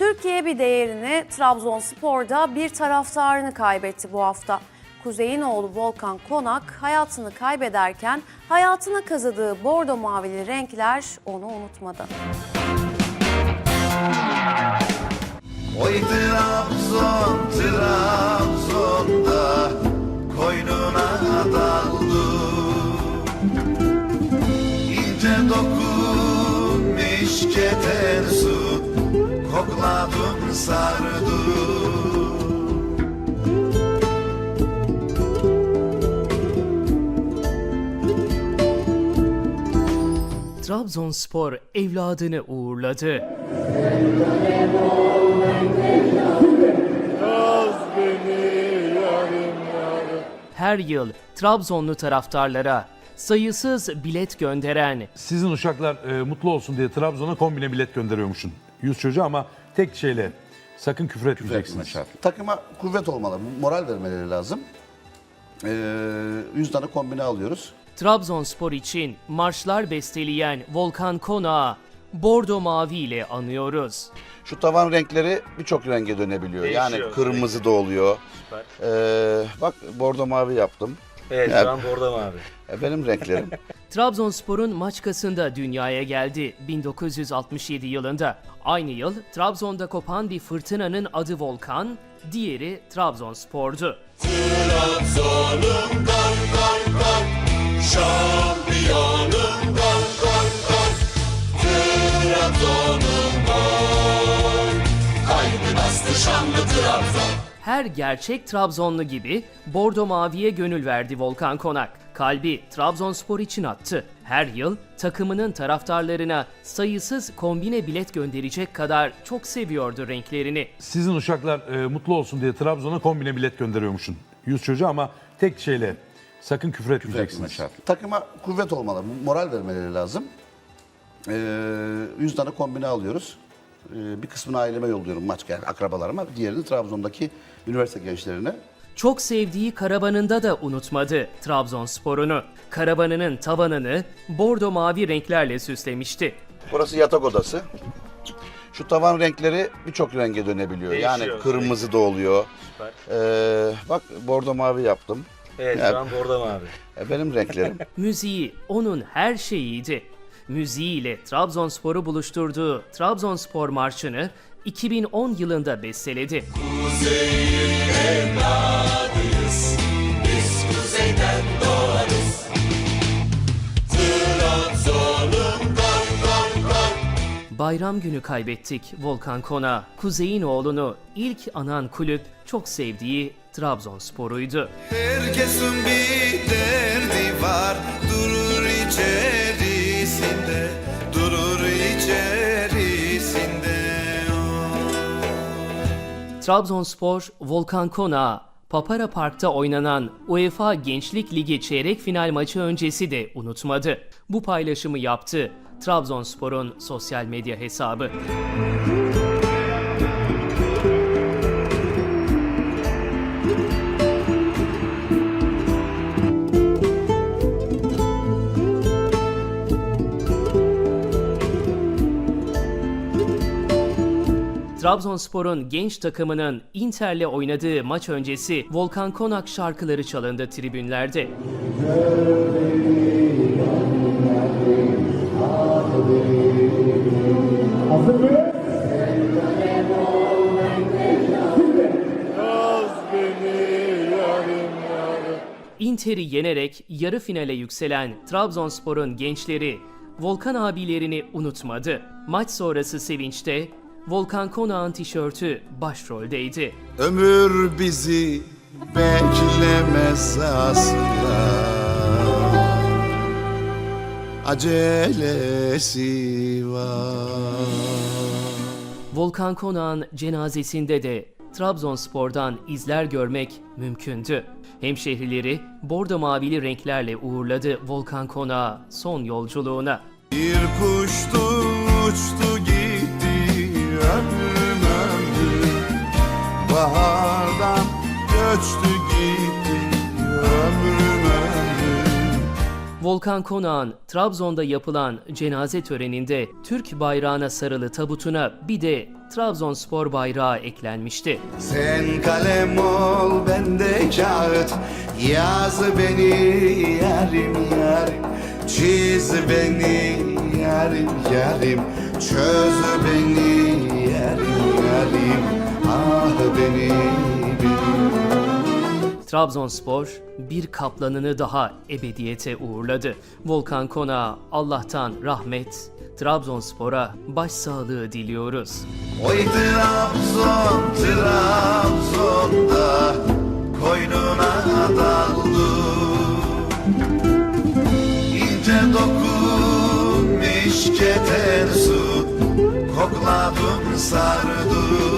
Türkiye bir değerini Trabzonspor'da bir taraftarını kaybetti bu hafta. Kuzey'in oğlu Volkan Konak hayatını kaybederken hayatına kazıdığı bordo mavili renkler onu unutmadı. Oy Trabzon, Trabzon'da koynuna daldı İnce dokunmuş keten su kokladım sardı Trabzonspor evladını uğurladı. Her yıl Trabzonlu taraftarlara sayısız bilet gönderen Sizin uşaklar e, mutlu olsun diye Trabzon'a kombine bilet gönderiyormuşsun. Yüz çocuğa ama tek şeyle sakın küfür etmeyeceksiniz. Takıma kuvvet olmalı, moral vermeleri lazım. Ee, 100 tane kombine alıyoruz. Trabzonspor için marşlar besteleyen Volkan Konak'ı bordo mavi ile anıyoruz. Şu tavan renkleri birçok renge dönebiliyor. yani kırmızı da oluyor. Ee, bak bordo mavi yaptım. Evet Ya- şu an bordo mavi. E, benim renklerim. Trabzonspor'un Maçkası'nda dünyaya geldi 1967 yılında. Aynı yıl Trabzon'da kopan bir fırtınanın adı Volkan, diğeri Trabzonspor'du. Her gerçek Trabzonlu gibi bordo maviye gönül verdi Volkan Konak. Kalbi Trabzonspor için attı. Her yıl takımının taraftarlarına sayısız kombine bilet gönderecek kadar çok seviyordu renklerini. Sizin uşaklar e, mutlu olsun diye Trabzon'a kombine bilet gönderiyormuşsun. Yüz çocuğa ama tek şeyle sakın küfür etmeyeceksiniz. Takıma kuvvet olmalı, moral vermeleri lazım. Ee, 100 tane kombine alıyoruz. Ee, bir kısmını aileme yolluyorum maç gel akrabalarıma. Diğerini Trabzon'daki üniversite gençlerine. Çok sevdiği karavanında da unutmadı Trabzonspor'unu. Karavanının tavanını bordo mavi renklerle süslemişti. Burası yatak odası. Şu tavan renkleri birçok renge dönebiliyor. yani Değişiyor. kırmızı da oluyor. Ee, bak bordo mavi yaptım. Evet Ya- şu an bordo mavi. E, benim renklerim. Müziği onun her şeyiydi. Müziğiyle Trabzonspor'u buluşturduğu Trabzonspor Marşı'nı 2010 yılında besteledi. Bayram günü kaybettik Volkan Kona. Kuzey'in oğlunu ilk anan kulüp çok sevdiği Trabzonspor'uydu. Herkesin bir derdi var durur içerisinde Trabzonspor, Volkan Kona, Papara Park'ta oynanan UEFA Gençlik Ligi çeyrek final maçı öncesi de unutmadı. Bu paylaşımı yaptı Trabzonspor'un sosyal medya hesabı. Trabzonspor'un genç takımının Inter'le oynadığı maç öncesi Volkan Konak şarkıları çalındı tribünlerde. Inter'i yenerek yarı finale yükselen Trabzonspor'un gençleri Volkan abilerini unutmadı. Maç sonrası sevinçte Volkan Konak'ın tişörtü başroldeydi. Ömür bizi beklemez asla Acelesi var Volkan Konak'ın cenazesinde de Trabzonspor'dan izler görmek mümkündü. Hemşehrileri bordo mavili renklerle uğurladı Volkan Konak'ı son yolculuğuna. Bir kuştu uçtu Bahardan göçtü gitti ömrüm ömrüm Volkan Konak'ın Trabzon'da yapılan cenaze töreninde Türk bayrağına sarılı tabutuna bir de Trabzonspor bayrağı eklenmişti. Sen kalem ol ben de kağıt. Yaz beni yarim yarim. Çiz beni yarim yarim. Çöz beni yarim yarim beni beni Trabzonspor bir kaplanını daha ebediyete uğurladı. Volkan Konak'a Allah'tan rahmet, Trabzonspor'a başsağlığı diliyoruz. Oy Trabzon, Trabzon'da koynuna daldı İnce dokun keten su kokladım sardı